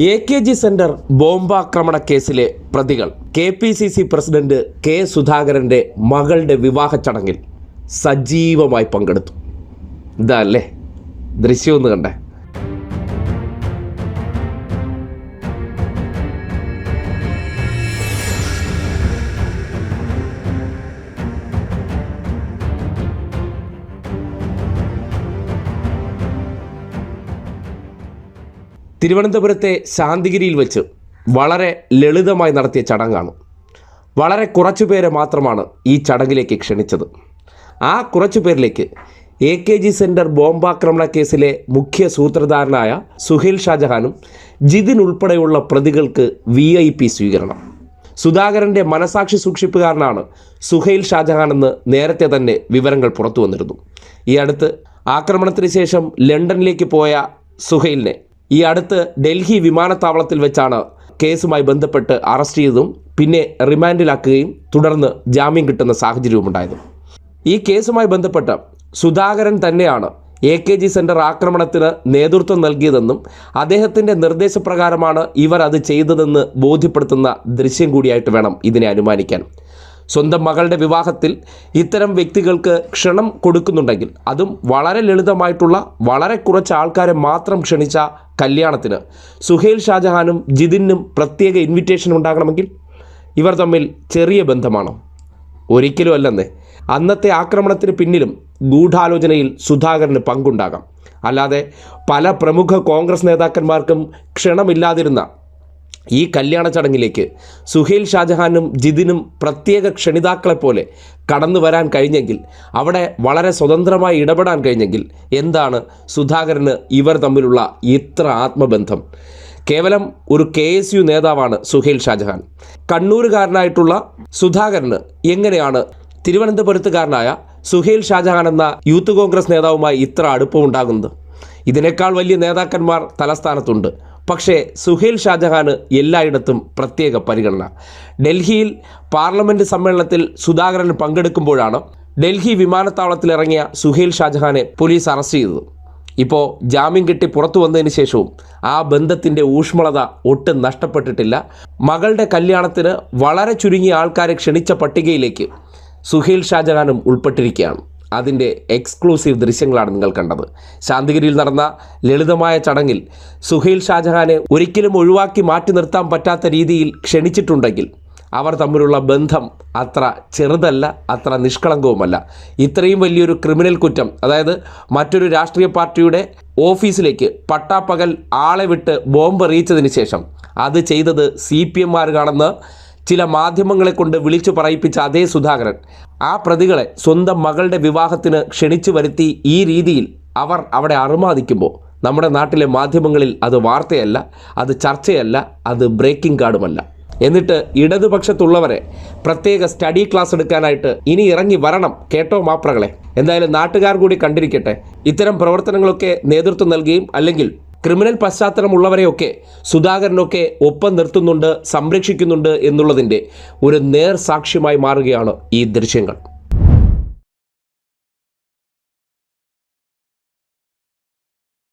A K G centre ബോംബാക്രമണ കേസിലെ പ്രതികൾ K P C C president K സുധാകരന്റെ മകളുടെ വിവാഹ ചടങ്ങിൽ സജീവമായി പങ്കെടുത്തു. ഇതല്ലേ ദൃശ്യമൊന്ന് കണ്ടേ. തിരുവനന്തപുരത്തെ ശാന്തിഗിരിയിൽ വെച്ച് വളരെ ലളിതമായി നടത്തിയ ചടങ്ങാണ്. വളരെ കുറച്ചു പേരെ മാത്രമാണ് ഈ ചടങ്ങിലേക്ക് ക്ഷണിച്ചത്. ആ കുറച്ചു പേരിലേക്ക് എ കെ ജി സെന്റർ ബോംബാക്രമണ കേസിലെ മുഖ്യ സൂത്രധാരനായ സുഹേൽ ഷാജഹാനും ജിതിൻ ഉൾപ്പെടെയുള്ള പ്രതികൾക്ക് വി ഐ പി സ്വീകരണം. സുധാകരന്റെ മനസാക്ഷി സൂക്ഷിപ്പുകാരനാണ് സുഹൈൽ ഷാജഹാൻ എന്ന് നേരത്തെ തന്നെ വിവരങ്ങൾ പുറത്തു വന്നിരുന്നു. ഈ അടുത്ത് ആക്രമണത്തിന് ശേഷം ലണ്ടനിലേക്ക് പോയ സുഹൈലിനെ ഈ അടുത്ത് ഡൽഹി വിമാനത്താവളത്തിൽ വെച്ചാണ് കേസുമായി ബന്ധപ്പെട്ട് അറസ്റ്റ് ചെയ്തതും പിന്നെ റിമാൻഡിലാക്കുകയും തുടർന്ന് ജാമ്യം കിട്ടുന്ന സാഹചര്യവുമുണ്ടായത്. ഈ കേസുമായി ബന്ധപ്പെട്ട് സുധാകരൻ തന്നെയാണ് എ കെ ജി സെന്റർ ആക്രമണത്തിന് നേതൃത്വം നൽകിയതെന്നും അദ്ദേഹത്തിന്റെ നിർദ്ദേശപ്രകാരമാണ് ഇവർ അത് ചെയ്തതെന്ന് ബോധ്യപ്പെടുത്തുന്ന ദൃശ്യം കൂടിയായിട്ട് വേണം ഇതിനെ അനുമാനിക്കാൻ. സ്വന്തം മകളുടെ വിവാഹത്തിൽ ഇത്തരം വ്യക്തികൾക്ക് ക്ഷണം കൊടുക്കുന്നുണ്ടെങ്കിൽ അതും വളരെ ലളിതമായിട്ടുള്ള വളരെ കുറച്ച് ആൾക്കാരെ മാത്രം ക്ഷണിച്ച കല്യാണത്തിന്. സുഹേൽ ഷാജഹാനും ജിതിനും പ്രത്യേക ഇൻവിറ്റേഷൻ ഉണ്ടാകണമെങ്കിൽ ഇവർ തമ്മിൽ ചെറിയ ബന്ധമാണോ? ഒരിക്കലും അല്ലെന്നേ. അന്നത്തെ ആക്രമണത്തിന് പിന്നിലും ഗൂഢാലോചനയിൽ സുധാകരന് പങ്കുണ്ടാകാം. അല്ലാതെ പല പ്രമുഖ കോൺഗ്രസ് നേതാക്കന്മാർക്കും ക്ഷണമില്ലാതിരുന്ന ഈ കല്യാണ ചടങ്ങിലേക്ക് സുഹേൽ ഷാജഹാനും ജിതിനും പ്രത്യേക ക്ഷണിതാക്കളെപ്പോലെ കടന്നു വരാൻ കഴിഞ്ഞെങ്കിൽ അവിടെ വളരെ സ്വതന്ത്രമായി ഇടപെടാൻ കഴിഞ്ഞെങ്കിൽ എന്താണ് സുധാകരന് ഇവർ തമ്മിലുള്ള ഇത്ര ആത്മബന്ധം? കേവലം ഒരു കെ എസ് യു നേതാവാണ് സുഹേൽ ഷാജഹാൻ. കണ്ണൂരുകാരനായിട്ടുള്ള സുധാകരന് എങ്ങനെയാണ് തിരുവനന്തപുരത്തുകാരനായ സുഹേൽ ഷാജഹാൻ എന്ന യൂത്ത് കോൺഗ്രസ് നേതാവുമായി ഇത്ര അടുപ്പമുണ്ടാകുന്നത്? ഇതിനേക്കാൾ വലിയ നേതാക്കന്മാർ തലസ്ഥാനത്തുണ്ട്. പക്ഷേ സുഹേൽ ഷാജഹാന് എല്ലായിടത്തും പ്രത്യേക പരിഗണന. ഡൽഹിയിൽ പാർലമെന്റ് സമ്മേളനത്തിൽ സുധാകരൻ പങ്കെടുക്കുമ്പോഴാണ് ഡൽഹി വിമാനത്താവളത്തിൽ ഇറങ്ങിയ സുഹേൽ ഷാജഹാനെ പോലീസ് അറസ്റ്റ് ചെയ്തത്. ഇപ്പോൾ ജാമ്യം കിട്ടി പുറത്തു വന്നതിന് ശേഷവും ആ ബന്ധത്തിന്റെ ഊഷ്മളത ഒട്ടും നഷ്ടപ്പെട്ടിട്ടില്ല. മകളുടെ കല്യാണത്തിന് വളരെ ചുരുങ്ങിയ ആൾക്കാരെ ക്ഷണിച്ച പട്ടികയിലേക്ക് സുഹേൽ ഷാജഹാനും ഉൾപ്പെട്ടിരിക്കുകയാണ്. അതിന്റെ എക്സ്ക്ലൂസീവ് ദൃശ്യങ്ങളാണ് നിങ്ങൾ കണ്ടത്. ശാന്തിഗിരിയിൽ നടന്ന ലളിതമായ ചടങ്ങിൽ സുഹൈൽ ഷാജഹാനെ ഒരിക്കലും ഒഴിവാക്കി മാറ്റി നിർത്താൻ പറ്റാത്ത രീതിയിൽ ക്ഷണിച്ചിട്ടുണ്ടെങ്കിൽ അവർ തമ്മിലുള്ള ബന്ധം അത്ര ചെറുതല്ല അത്ര നിഷ്കളങ്കവുമല്ല. ഇത്രയും വലിയൊരു ക്രിമിനൽ കുറ്റം അതായത് മറ്റൊരു രാഷ്ട്രീയ പാർട്ടിയുടെ ഓഫീസിലേക്ക് പട്ടാപ്പകൽ ആളെ വിട്ട് ബോംബ് എറിയിച്ചതിന് ശേഷം അത് ചെയ്തത് സി പി എമ്മാർക്കാണെന്ന് ചില മാധ്യമങ്ങളെ കൊണ്ട് വിളിച്ചു പറയിപ്പിച്ച അതേ സുധാകരൻ ആ പ്രതികളെ സ്വന്തം മകളുടെ വിവാഹത്തിന് ക്ഷണിച്ചു വരുത്തി ഈ രീതിയിൽ അവർ അവിടെ അറുമാദിക്കുമ്പോൾ നമ്മുടെ നാട്ടിലെ മാധ്യമങ്ങളിൽ അത് വാർത്തയല്ല അത് ചർച്ചയല്ല അത് ബ്രേക്കിംഗ് കാർഡുമല്ല. എന്നിട്ട് ഇടതുപക്ഷത്തുള്ളവരെ പ്രത്യേക സ്റ്റഡി ക്ലാസ് എടുക്കാനായിട്ട് ഇനി ഇറങ്ങി വരണം കേട്ടോ മാപ്രകളെ? എന്തായാലും നാട്ടുകാർ കൂടി കണ്ടിരിക്കട്ടെ. ഇത്തരം പ്രവർത്തനങ്ങളൊക്കെ നേതൃത്വം നൽകുകയും അല്ലെങ്കിൽ ക്രിമിനൽ പശ്ചാത്തലമുള്ളവരെയൊക്കെ സുധാകരനൊക്കെ ഒപ്പം നിർത്തുന്നുണ്ട് സംരക്ഷിക്കുന്നുണ്ട് എന്നുള്ളതിന്റെ ഒരു നേർ സാക്ഷ്യമായി മാറുകയാണ് ഈ ദൃശ്യങ്ങൾ.